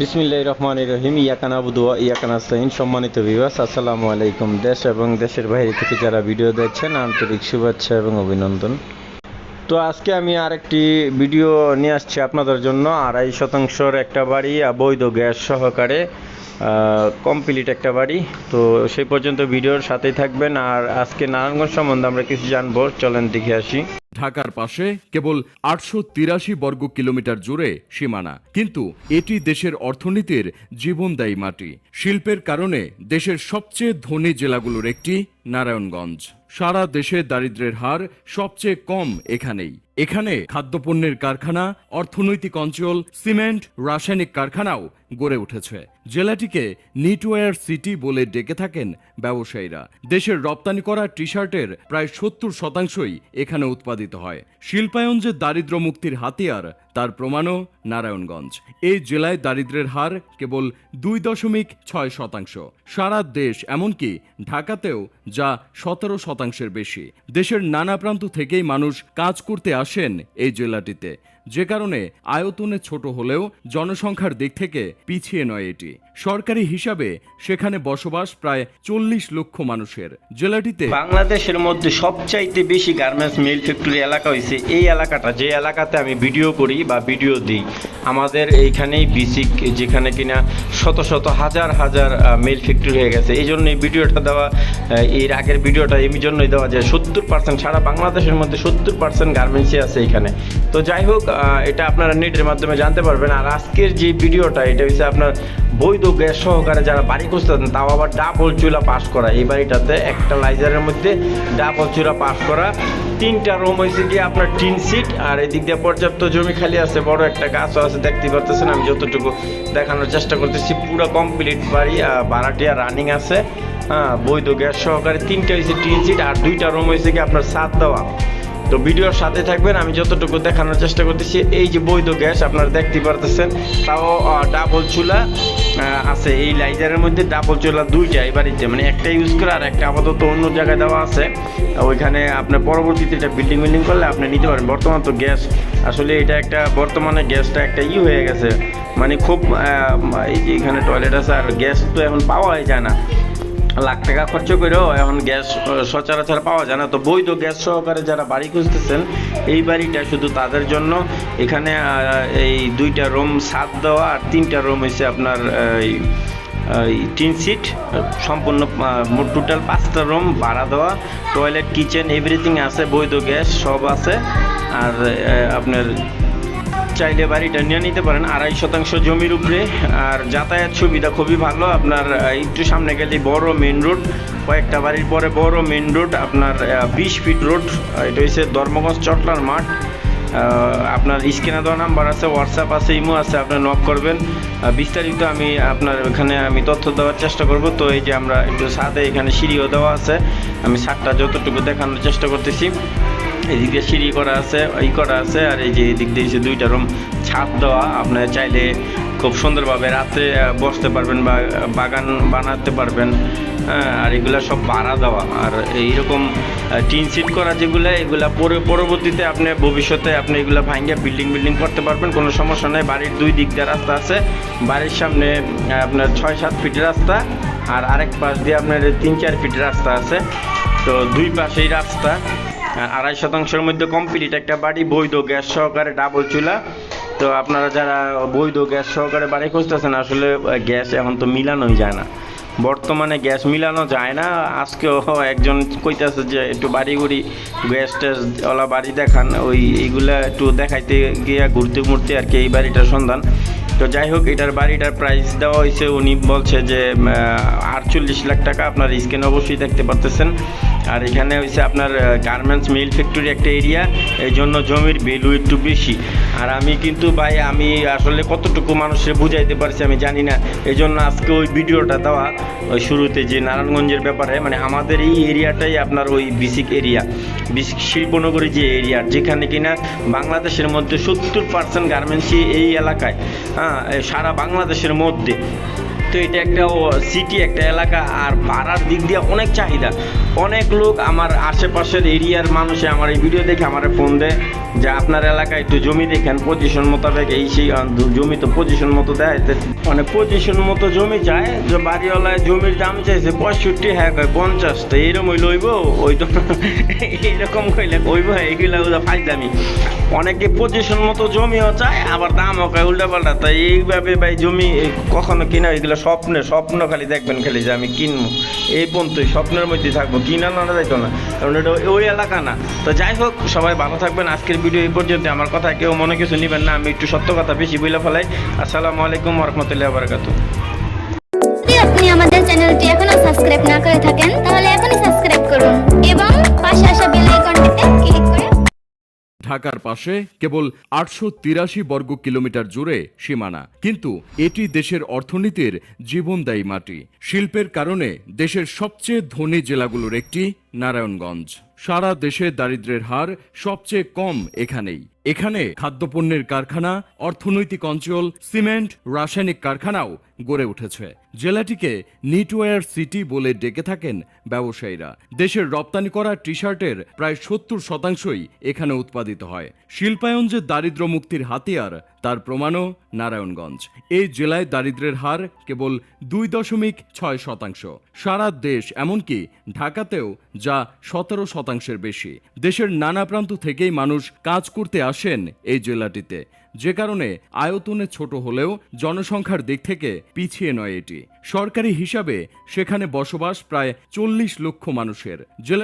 বিসমিল্লাহ রহমান রহিম ইয়াকান আবুদু ইয়াকান আস্তাইন সম্মানিত বিবাস আসসালামু আলাইকুম। দেশ এবং দেশের বাইরে থেকে যারা ভিডিও দেখছেন আন্তরিক শুভেচ্ছা এবং অভিনন্দন। তো আজকে আমি আরেকটি ভিডিও নিয়ে আসছি আপনাদের জন্য। আড়াই শতাংশর একটা বাড়ি আহ, বৈধ গ্যাস সহকারে কমপ্লিট একটা বাড়ি। তো সেই পর্যন্ত ভিডিওর সাথেই থাকবেন। আর আজকে নারায়ণগঞ্জ সম্বন্ধে আমরা কিছু জানব। চলেন দেখে আসি। ঢাকার পাশে কেবল আটশো তিরাশি বর্গ কিলোমিটার জুড়ে সীমানা। কিন্তু এটি দেশের অর্থনীতির জীবনদায়ী মাটি। শিল্পের কারণে দেশের সবচেয়ে ধনী জেলাগুলোর একটি, নারায়ণগঞ্জ। সারা দেশে দারিদ্র্যের হার সবচেয়ে কম এখানেই। এখানে খাদ্যপণ্যের কারখানা, অর্থনৈতিক অঞ্চল, সিমেন্ট, রাসায়নিক কারখানাও গড়ে উঠেছে। জেলাটিকে নিটওয়্যার সিটি বলে ডেকে থাকেন ব্যবসায়ীরা। দেশের রপ্তানি করা টি শার্টের প্রায় সত্তর শতাংশই এখানে উৎপাদিত হয়। শিল্পায়ন যে দারিদ্র মুক্তির হাতিয়ার, তার প্রমাণও নারায়ণগঞ্জ। এই জেলায় দারিদ্রের হার কেবল দুই দশমিক ছয় শতাংশ। সারা দেশ এমনকি ঢাকাতেও যা সতেরো শতাংশের বেশি। দেশের নানা প্রান্ত থেকেই মানুষ কাজ করতে আসেন এই জেলাটিতে। যে কারণে আয়তনে ছোট হলেও জনসংখ্যার দিক থেকে পিছিয়ে নয় এটি। সরকারি হিসাবে সেখানে বসবাস প্রায় চল্লিশ লক্ষ মানুষের। জেলাটিতে বাংলাদেশের মধ্যে সবচাইতে বেশি গার্মেন্টস মিল ফ্যাক্টরি এলাকা হয়েছে এই এলাকাটা। যে এলাকাতে আমি ভিডিও করি বা ভিডিও দিই, আমাদের এইখানেই বিসিক যেখানে কিনা শত শত হাজার হাজার মিল ফ্যাক্টরি হয়ে গেছে। এই জন্য এই ভিডিওটা দেওয়া এর আগের ভিডিওটা এই জন্যই দেওয়া যায় সত্তর পার্সেন্ট সারা বাংলাদেশের মধ্যে সত্তর পার্সেন্ট গার্মেন্টসই আছে এখানে। তো যাই হোক এটা আপনারা নেটের মাধ্যমে জানতে পারবেন। আর আজকের যে ভিডিওটা, এটা হচ্ছে আপনার বৈধ গ্যাস সহকারে যারা বাড়ি খুঁজতেছেন, তাও আবার ডাবল চুলা পাস করা। এই বাড়িটাতে একটা লাইজারের মধ্যে ডাবল চুলা পাস করা। তিনটা রুম হয়েছে কি আপনার টিন সিট আর এদিক দিয়ে পর্যাপ্ত জমি খালি আছে, বড় একটা গাছও আছে দেখতে পারতেছেন। আমি যতটুকু দেখানোর চেষ্টা করতেছি, পুরো কমপ্লিট বাড়ি ভাড়াটিয়া রানিং আছে। হ্যাঁ বৈধ গ্যাস সহকারে তিনটা হয়েছে টিন সিট আর দুইটা রুম হয়েছে কি আপনার সাত দেওয়া। তো ভিডিওর সাথে থাকবেন, আমি যতটুকু দেখানোর চেষ্টা করতেছি, এই যে বৈধ গ্যাস, আপনারা দেখতে পারতেছেন, তাও ডাবল চুলা আছে এই লাইজারের মধ্যে ডাবল চুলা দুইটা এই বাড়িতে মানে একটা ইউজ করে আর একটা আপাতত অন্য জায়গায় দেওয়া আছে। ওইখানে আপনার পরবর্তীতে এটা বিল্ডিং বিল্ডিং করলে আপনি নিতে পারেন। বর্তমান তো গ্যাস, আসলে এটা একটা, বর্তমানে গ্যাসটা একটা ই হয়ে গেছে। মানে খুব এই যে এখানে টয়লেট আছে আর গ্যাস তো এখন পাওয়াই যায় না। লাখ টাকা খরচ করেও এখন গ্যাস সচরাচর পাওয়া যায় না। তো বৈধ গ্যাস সহকারে যারা বাড়ি খুঁজতেছেন, এই বাড়িটা শুধু তাদের জন্য। এখানে এই দুইটা রুম সাত দেওয়া আর তিনটা রুম হয়েছে আপনার তিন সিট সম্পূর্ণ টোটাল পাঁচটা রুম, ভাড়া দেওয়া, টয়লেট, কিচেন, এভরিথিং আছে, বৈধ গ্যাস সব আছে। আর আপনার চাইলে বাড়িটা নিয়ে নিতে পারেন। আড়াই শতাংশ জমির উপরে। আর যাতায়াত সুবিধা খুবই ভালো। আপনার একটু সামনে গেলে বড় মেন রোড কয়েকটা বাড়ির পরে বড় মেন রোড আপনার বিশ ফিট রোড এটা হচ্ছে ধর্মগঞ্জ চটলার মাঠ। আপনার স্ক্রিনে দেওয়া নাম্বার আছে হোয়াটসঅ্যাপ আছে, ইমো আছে, আপনি নক করবেন। বিস্তারিত আমি আপনার ওখানে আমি তথ্য দেওয়ার চেষ্টা করব। তো এই যে আমরা একটু সাথে এখানে সিঁড়িও দেওয়া আছে। আমি সাতটা যতটুকু দেখানোর চেষ্টা করতেছি। এদিক সিঁড়ি করা আছে, ই করা আছে, আর এই যে এদিক দিয়ে দুইটা রুম, ছাদ দেওয়া আপনার চাইলে খুব সুন্দরভাবে রাতে বসতে পারবেন বা, বাগান বানাতে পারবেন হ্যাঁ আর এগুলা সব ভাড়া দেওয়া। আর এইরকম টিন সিট করা যেগুলো, এগুলা পরে, পরবর্তীতে আপনি ভবিষ্যতে আপনি এগুলা ভাঙ্গিয়া বিল্ডিং বিল্ডিং করতে পারবেন, কোনো সমস্যা নেই। বাড়ির দুই দিক দিয়ে রাস্তা আছে, বাড়ির সামনে আপনার ছয় সাত ফিট রাস্তা, আর আরেক পাশ দিয়ে আপনার তিন চার ফিট রাস্তা আছে। তো দুই পাশেই রাস্তা। আড়াই শতাংশের মধ্যে কমপ্লিট একটা বাড়ি, বৈধ গ্যাস সহকারে ডাবল চুলা। তো আপনারা যারা বৈধ গ্যাস সহকারে বাড়ি খুঁজতেছেন, আসলে গ্যাস এখন তো মিলানোই যায় না। বর্তমানে গ্যাস মিলানো যায় না। আজকেও একজন কইতাছে যে, একটু বাড়ি ঘুরি, গ্যাস ট্যাস ওলা বাড়ি দেখান। ওই এইগুলা একটু দেখাইতে গিয়া ঘুরতে ঘুরতে আর কি এই বাড়িটার সন্ধান। তো যাই হোক, এটার বাড়িটার প্রাইস দেওয়া হয়েছে। উনি বলছে যে আটচল্লিশ লাখ টাকা আপনার স্ক্রিন অবশ্যই দেখতে পারতেছেন। আর এখানে হয়েছে আপনার গার্মেন্টস মিল ফ্যাক্টরি একটা এরিয়া এই জন্য জমির ভ্যালু একটু বেশি। আর আমি কিন্তু ভাই, আমি আসলে কতটুকু মানুষের বুঝাইতে পারছি আমি জানি না। এই জন্য আজকে ওই ভিডিওটা দেওয়া, ওই শুরুতে যে নারায়ণগঞ্জের ব্যাপারে মানে আমাদের এই এরিয়াটাই আপনার ওই বিসিক এরিয়া বিসিক শিল্পনগরী যে এরিয়া যেখানে কিনা বাংলাদেশের মধ্যে সত্তর পার্সেন্ট গার্মেন্টসই এই এলাকায়। হ্যাঁ সারা বাংলাদেশের মধ্যে। তো এটা একটা সিটি একটা এলাকা, আর ভাড়ার দিক দিয়ে অনেক চাহিদা। অনেক লোক আমার আশেপাশের এরিয়ার মানুষে আমার এই ভিডিও দেখে আমার ফোন দেয় যে, আপনার এলাকায় একটু জমি দেখেন পজিশন মোতাবেক এই সেই জমি তো পজিশন মতো দেয় মানে পজিশন মতো জমি চায় যে, বাড়িওয়ালায় জমির দাম চাইছে পঁয়ষট্টি হ্যাঁ কয়, পঞ্চাশ। তো এইরকম হইলে হইব ওই তো এইরকম কইলে কইব, এইগুলা ফাইদামি অনেকে পজিশন মতো জমিও চায়, আবার দামও কয় উল্টা পাল্টা। তাই এইভাবে ভাই জমি কখনো কিনা এগুলো স্বপ্নে, স্বপ্ন খালি দেখবেন খালি যে আমি কিনবো। এই পর্যন্তই স্বপ্নের মধ্যে থাকব, কিনা না যাইতো না। কারণ এটা ওই এলাকা না। তো যাই হোক, সবাই ভালো থাকবেন। আজকের ভিডিও এই পর্যন্ত আমার কথা কেউ মনে কিছু নেবেন না, আমি একটু সত্য কথা বেশি বলে ফেলাই। আসসালামু আলাইকুম রহমতুল্লাহ বারকাতু যদি আপনি আমাদের চ্যানেলটি এখনও সাবস্ক্রাইব না করে থাকেন ঢাকার পাশে কেবল আটশো তিরাশি বর্গ কিলোমিটার জুড়ে সীমানা। কিন্তু এটি দেশের অর্থনীতির জীবনদায়ী মাটি। শিল্পের কারণে দেশের সবচেয়ে ধনী জেলাগুলোর একটি, নারায়ণগঞ্জ। সারা দেশে দারিদ্রের হার সবচেয়ে কম এখানেই। এখানে খাদ্যপণ্যের কারখানা, অর্থনৈতিক অঞ্চল, সিমেন্ট, রাসায়নিক কারখানাও গড়ে উঠেছে। জেলাটিকে নিটওয়্যার সিটি বলে ডেকে থাকেন ব্যবসায়ীরা। দেশের রপ্তানি করা টি শার্টের প্রায় সত্তর শতাংশই এখানে উৎপাদিত হয়। শিল্পায়ন যে দারিদ্র মুক্তির হাতিয়ার তার প্রমাণও নারায়ণগঞ্জ। এই জেলায় দারিদ্র্যের হার কেবল দুই দশমিক ছয় শতাংশ। সারা দেশ এমনকি ঢাকাতেও যা সতেরো শতাংশের বেশি। দেশের নানা প্রান্ত থেকেই মানুষ কাজ করতে আসেন এই জেলাটিতে। যে কারণে আয়তনে ছোট হলেও জনসংখ্যার দিক থেকে পিছিয়ে নয় এটি। সরকারি হিসাবে সেখানে বসবাস প্রায় চল্লিশ লক্ষ মানুষের। জেলা